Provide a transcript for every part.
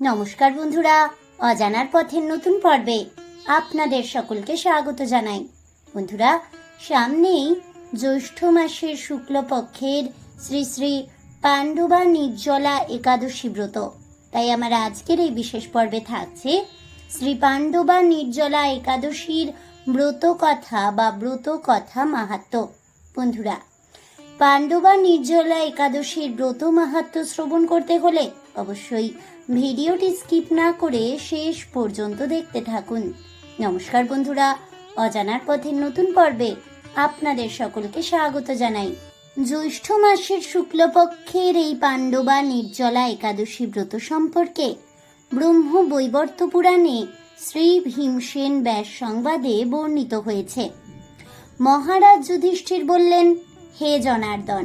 নমস্কার বন্ধুরা, অজানার পথের নতুন পর্বে আপনাদের সকলকে স্বাগত জানাই। বন্ধুরা, সামনেই জ্যৈষ্ঠ মাসের শুক্লপক্ষের শ্রী শ্রী পাণ্ডবা নির্জলা একাদশী ব্রত। তাই আমার আজকের এই বিশেষ পর্বে থাকছে শ্রী পাণ্ডবা নির্জলা একাদশীর ব্রত কথা বা ব্রত কথা মাহাত্ম। বন্ধুরা, পাণ্ডবা নির্জলা একাদশীর ব্রত মাহাত্ম শ্রবণ করতে হলে অবশ্যই ভিডিওটি স্কিপ না করে শেষ পর্যন্ত দেখতে থাকুন। নমস্কার বন্ধুরা, অজানার পথের নতুন পর্বে আপনাদের সকলকে স্বাগত জানাই। জ্যৈষ্ঠ মাসের শুক্লপক্ষের এই পাণ্ডবা নির্জলা একাদশী ব্রত সম্পর্কে ব্রহ্ম বৈবর্ত পুরাণে শ্রী ভীমসেন ব্যাস সংবাদে বর্ণিত হয়েছে। মহারাজ যুধিষ্ঠির বললেন, হে জনার্দন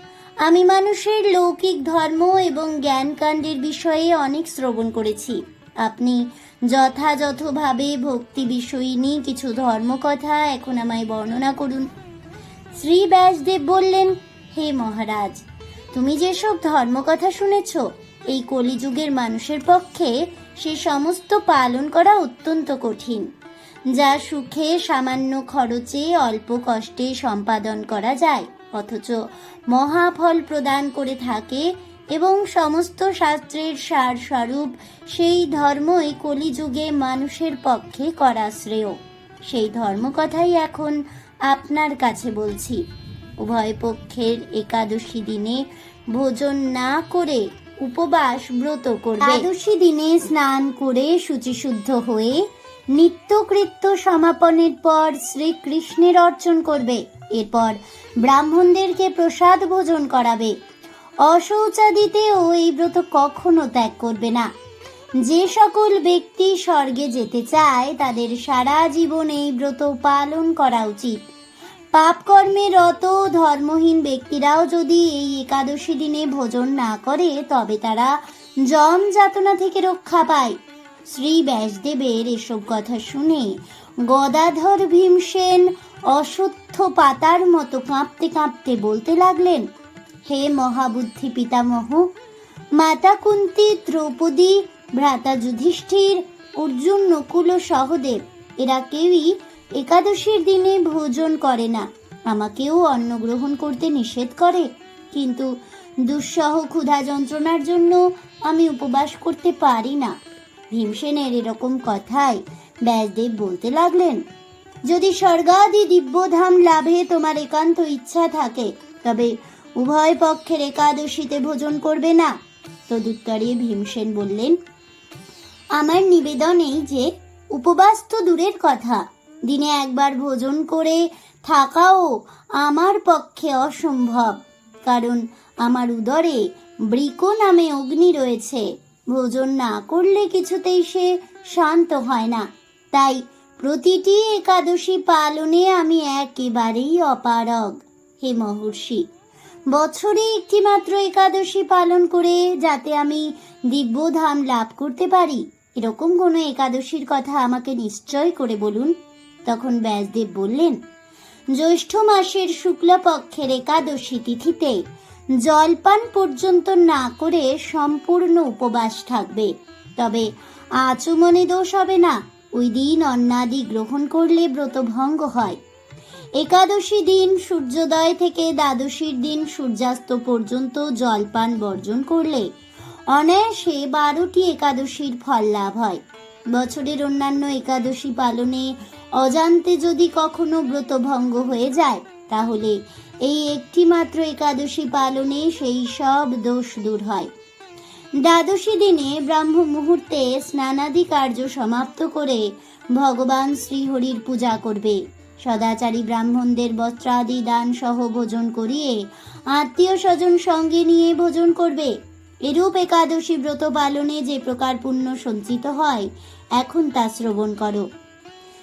আমি মানুষের লৌকিক ধর্ম এবং জ্ঞানকাণ্ডের বিষয়ে অনেক শ্রবণ করেছি। আপনি যথাযথভাবে ভক্তি বিষয়িনী কিছু ধর্মকথা এখন আমায় বর্ণনা করুন। শ্রী ব্যাসদেব বললেন, হে মহারাজ, তুমি যেসব ধর্মকথা শুনেছ, এই কলিযুগের মানুষের পক্ষে সে সমস্ত পালন করা অত্যন্ত কঠিন, যা সুখে সামান্য খরচে অল্প কষ্টে সম্পাদন করা যায়। অথচ মহাফল প্রদান করে থাকে এবং সমস্ত শাস্ত্রের সার স্বরূপ সেই ধর্মই কলিযুগে মানুষের পক্ষে করা শ্রেয়। সেই ধর্মকথাই এখন আপনার কাছে বলছি। উভয় পক্ষের একাদশী দিনে ভোজন না করে উপবাস ব্রত করবে। একাদশী দিনে স্নান করে শুচিশুদ্ধ হয়ে নিত্যকৃত্য সমাপনের পর শ্রীকৃষ্ণের অর্চন করবে। এরপর ব্রাহ্মণদেরকে প্রসাদ ভোজন করাবে। অশৌচাদিতেও এই ব্রত কখনো ত্যাগ করবে না। যে সকল ব্যক্তি স্বর্গে যেতে চায়, তাদের সারা জীবন এই ব্রত পালন করা উচিত। পাপ কর্মে রত ধর্মহীন ব্যক্তিরাও যদি এই একাদশী দিনে ভোজন না করে, তবে তারা জম যাতনা থেকে রক্ষা পায়। শ্রী ব্যাসদেবের এসব কথা শুনে গদাধর ভীমসেন অসত্য পাতার মতো কাঁপতে কাঁপতে বলতে লাগলেন, হে মহাবুদ্ধি পিতামহ, মাতা কুন্তি, দ্রৌপদী, ভ্রাতা যুধিষ্ঠির, অর্জুন, নকুল সহদেব, এরা কেউই একাদশীর দিনে ভোজন করে না। আমাকেও অন্ন গ্রহণ করতে নিষেধ করে, কিন্তু দুঃসহ ক্ষুধা যন্ত্রণার জন্য আমি উপবাস করতে পারি না। ভীমসেনের এরকম কথায় ব্যাসদেব বলতে লাগলেন, যদি স্বর্গাদি দিব্যধাম লাভে তোমার একান্ত ইচ্ছা থাকে, তবে উভয় পক্ষের একাদশীতে ভোজন করবে না? তদুত্তরে ভীমসেন বললেন, আমার নিবেদন এই যে, উপবাস তো দূরের কথা। দিনে একবার ভোজন করে থাকাও আমার পক্ষে অসম্ভব, কারণ আমার উদরে বৃক নামে অগ্নি রয়েছে। ভোজন না করলে কিছুতেই সে শান্ত হয় না। তাই প্রতিটি একাদশী পালনে আমি একেবারেই অপারগ, হে মহর্ষি। বছরে একটি মাত্র একাদশী পালন করে যাতে আমি দিব্যধাম লাভ করতে পারি, এরকম কোনো একাদশীর কথা আমাকে নিশ্চয় করে বলুন। তখন ব্যাসদেব বললেন, জ্যৈষ্ঠ মাসের শুক্লপক্ষের একাদশী তিথিতে জলপান পর্যন্ত না করে সম্পূর্ণ উপবাস থাকবে। তবে আচমনে দোষ হবে না, ওই দিন অন্নাদি গ্রহণ করলে ব্রত ভঙ্গ হয়। একাদশী দিন সূর্যোদয় থেকে দ্বাদশীর দিন সূর্যাস্ত পর্যন্ত জলপান বর্জন করলে অনায়াসে বারোটি একাদশীর ফল লাভ হয়। বছরের অন্যান্য একাদশী পালনে অজান্তে যদি কখনো ব্রত ভঙ্গ হয়ে যায়, তাহলে এই একটি মাত্র একাদশী পালনে সেই সব দোষ দূর হয়। দ্বাদশী দিনে ব্রাহ্ম মুহূর্তে স্নানাদি কার্য সমাপ্ত করে ভগবান শ্রীহরির পূজা করবে। সদাচারী ব্রাহ্মণদের বস্ত্রাদি দান সহ ভোজন করিয়ে আত্মীয় স্বজন সঙ্গে নিয়ে ভোজন করবে। এরূপ একাদশী ব্রত পালনে যে প্রকার পুণ্য সঞ্চিত হয়, এখন তা শ্রবণ করো।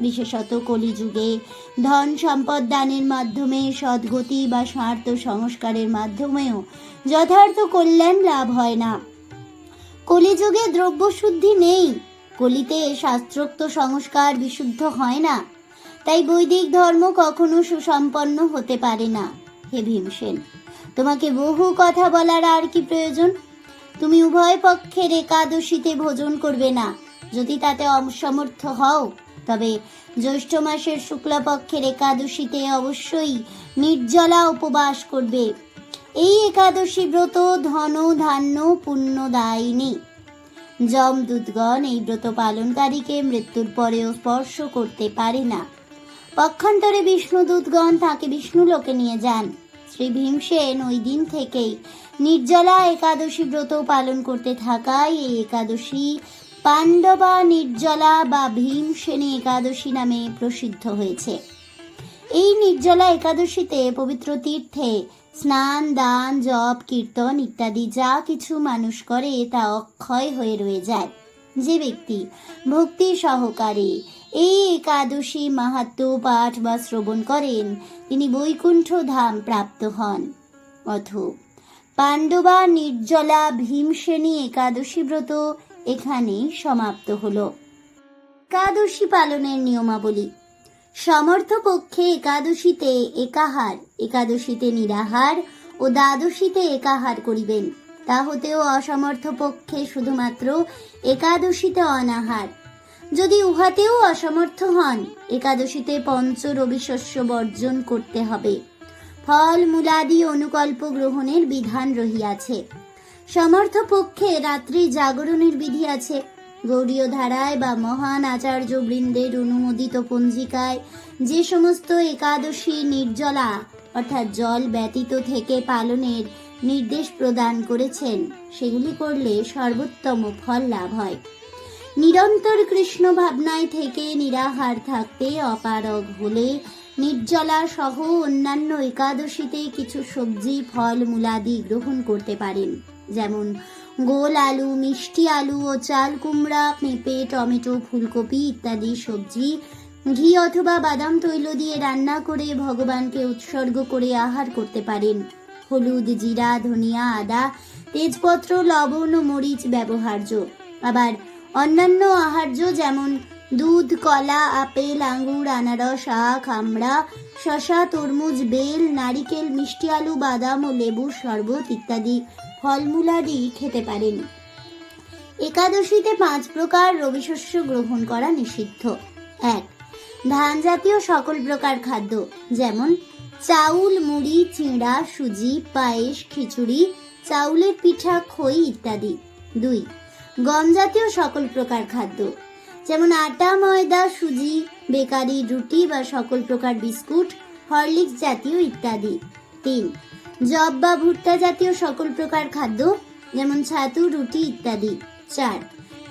বিশেষত কলিযুগে ধন সম্পদ দানের মাধ্যমে সদ্গতি বা স্বার্থ সংস্কারের মাধ্যমেও যথার্থ কল্যাণ লাভ হয় না। কলিযুগে দ্রব্য শুদ্ধি নেই, কলিতে শাস্ত্রোক্ত সংস্কার বিশুদ্ধ হয় না, তাই বৈদিক ধর্ম কখনো সুসম্পন্ন হতে পারে না। হে ভীমসেন, তোমাকে বহু কথা বলার আর কি প্রয়োজন? তুমি উভয় পক্ষের একাদশীতে ভোজন করবে না, যদি তাতে অসমর্থ হও। তবে জ্যৈষ্ঠ মাসের শুক্লপক্ষের একাদশীতে অবশ্যই নির্জলা উপবাস করবে। এই একাদশী ব্রত ধন ধান্য পুণ্যদায়িনী যমদূতগণ এই ব্রত পালনকারীকে মৃত্যুর পরেও স্পর্শ করতে পারে না। পক্ষান্তরে বিষ্ণুদূতগণ তাকে বিষ্ণুলোকে নিয়ে যান। শ্রী ভীমসেন ওই দিন থেকেই নির্জলা একাদশী ব্রত পালন করতে থাকায় এই একাদশী পাণ্ডবা, নির্জলা বা ভীমসেনী একাদশী নামে প্রসিদ্ধ হয়েছে। এই নির্জলা একাদশীতে পবিত্র তীর্থে স্নান, দান, জপ, কীর্তন ইত্যাদি যা কিছু মানুষ করে তা অক্ষয় হয়ে রয়ে যায়। যে ব্যক্তি ভক্তি সহকারে এই একাদশী মাহাত্ম পাঠ বা শ্রবণ করেন, তিনি বৈকুণ্ঠ ধাম প্রাপ্ত হন। অথ, পাণ্ডবা, নির্জলা ভীমসেনী একাদশী ব্রত এখানেই সমাপ্ত হলো। একাদশী পালনের নিয়মাবলী। সমর্থ পক্ষে একাদশীতে একাহার, একাদশীতে নিরাহার ও দ্বাদশীতে একাহার করিবেন। তা হতেও অসমর্থ পক্ষে শুধুমাত্র একাদশীতে অনাহার। যদি উহাতেও অসমর্থ হন, একাদশীতে পঞ্চ রবিশস্য বর্জন করতে হবে। ফল, মূলাদি, অনুকল্প গ্রহণের বিধান রহিয়াছে। সমর্থ পক্ষে রাত্রি জাগরণের বিধি আছে। গৌরীয় ধারায় বা মহান আচার্য বৃন্দের অনুমোদিত পঞ্জিকায় যে সমস্ত একাদশী নির্জলা, অর্থাৎ জল ব্যতীত থেকে পালনের নির্দেশ প্রদান করেছেন, সেগুলি করলে সর্বোত্তম ফল লাভ হয়। নিরন্তর কৃষ্ণ ভাবনায় থেকে নিরাহার থাকতে অপারগ হলে নির্জলা সহ অন্যান্য একাদশীতে কিছু সবজি, ফল, মূলাদি গ্রহণ করতে পারেন। যেমন গোল আলু, মিষ্টি আলু ও চাল কুমড়া, পেঁপে, টমেটো, ফুলকপি ইত্যাদি সবজি, ঘি অথবা বাদাম তৈল দিয়ে রান্না করে ভগবানকে উৎসর্গ করে আহার করতে পারেন। হলুদ, জিরা, ধনিয়া, আদা, তেজপত্র, লবণ ও মরিচ ব্যবহার্য। আবার অন্যান্য আহার্য যেমন দুধ, কলা, আপেল আঙুর আনারস, আখ, আমড়া শশা তরমুজ, বেল, নারিকেল, মিষ্টি আলু, বাদাম ও লেবুর শরবত ইত্যাদি। ফলমূলাদি খেতে পারেন। একাদশীতে পাঁচ প্রকার রবিশস্য গ্রহণ করা নিষিদ্ধ। এক ধান জাতীয় সকল প্রকার খাদ্য, যেমন চাউল, মুড়ি, চিঁড়া, সুজি, পায়েস, খিচুড়ি, চাউলের পিঠা, খই ইত্যাদি। দুই গম জাতীয় সকল প্রকার খাদ্য, যেমন আটা, ময়দা, সুজি, বেকারি, রুটি বা সকল প্রকার বিস্কুট, হরলিক্স জাতীয় ইত্যাদি। তিন জব বা ভুট্টা জাতীয় সকল প্রকার খাদ্য, যেমন ছাতু, রুটি ইত্যাদি। চার,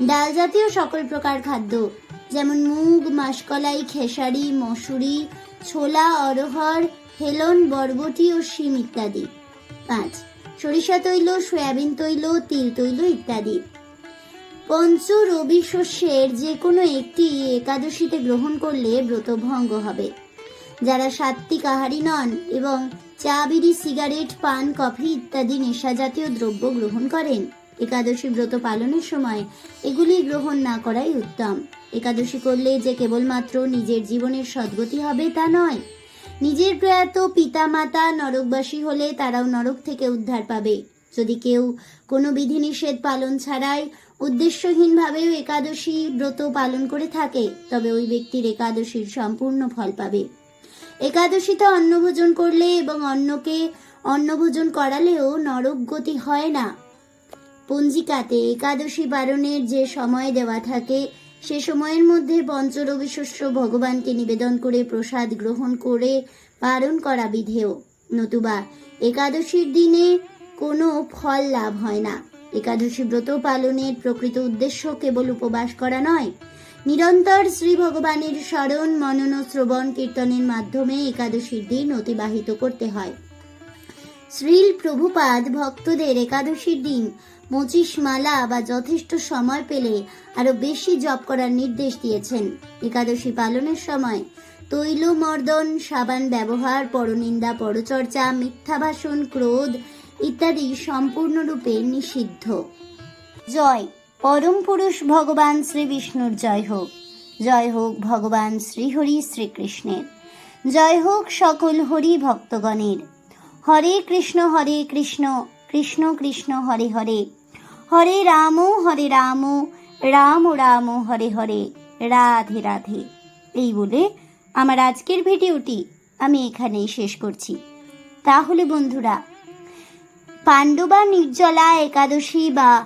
ডাল জাতীয় সকল প্রকার খাদ্য, যেমন মুগ, মাসকলাই, খেসারি, মসুরি, ছোলা অরহর হেলন, বরবটি ও শিম ইত্যাদি। পাঁচ, সরিষা তৈল, সয়াবিন তৈল, তিল তৈল ইত্যাদি। পঞ্চ, রবি শস্যের যে কোনো একটি একাদশীতে গ্রহণ করলে ব্রতভঙ্গ হবে। যারা সাত্বিক আহারী নন এবং চা বিড়ি সিগারেট, পান, কফি ইত্যাদি নেশা জাতীয় দ্রব্য গ্রহণ করেন। একাদশী ব্রত পালনের সময় এগুলি গ্রহণ না করাই উত্তম। একাদশী করলে যে কেবলমাত্র নিজের জীবনের সদ্গতি হবে তা নয়। নিজের প্রয়াত পিতা মাতা নরকবাসী হলে তারাও নরক থেকে উদ্ধার পাবে। যদি কেউ কোনো বিধিনিষেধ পালন ছাড়াই উদ্দেশ্যহীনভাবেও একাদশী ব্রত পালন করে থাকে, তবে ওই ব্যক্তির একাদশীর সম্পূর্ণ ফল পাবে। একাদশীতে অন্নভোজন করলে এবং অন্নকে অন্নভোজন করালেও নরক গতি হয় না। পঞ্জিকাতে একাদশী বারণের যে সময় দেওয়া থাকে, সে সময়ের মধ্যে পঞ্চরবি শস্য ভগবানকে নিবেদন করে প্রসাদ গ্রহণ করে পালন করা বিধেয়। নতুবা একাদশীর দিনে কোনো ফল লাভ হয় না। একাদশী ব্রত পালনের প্রকৃত উদ্দেশ্য কেবল উপবাস করা নয় নিরন্তর শ্রী ভগবানের স্মরণ মনন ও শ্রবণ কীর্তনের মাধ্যমে একাদশীর দিন অতিবাহিত করতে হয়। শ্রীল প্রভুপাদ ভক্তদের একাদশীর দিন পঁচিশ মালা বা যথেষ্ট সময় পেলে আরও বেশি জপ করার নির্দেশ দিয়েছেন। একাদশী পালনের সময় তৈল, মর্দন, সাবান ব্যবহার, পরনিন্দা, পরচর্চা মিথ্যা ভাষণ ক্রোধ ইত্যাদি সম্পূর্ণরূপে নিষিদ্ধ। জয়। পরম পুরুষ ভগবান শ্রী বিষ্ণুর জয় হোক। জয় হোক ভগবান শ্রীহরি শ্রীকৃষ্ণের। জয় হোক সকল হরি ভক্তগণের। হরে কৃষ্ণ হরে কৃষ্ণ কৃষ্ণ কৃষ্ণ, হরে হরে। হরে রাম হরে রাম রাম রাম, হরে হরে। রাধে রাধে। এই বলে আমার আজকের ভিডিওটি আমি এখানেই শেষ করছি। তাহলে বন্ধুরা, পাণ্ডবা নির্জলা একাদশী বা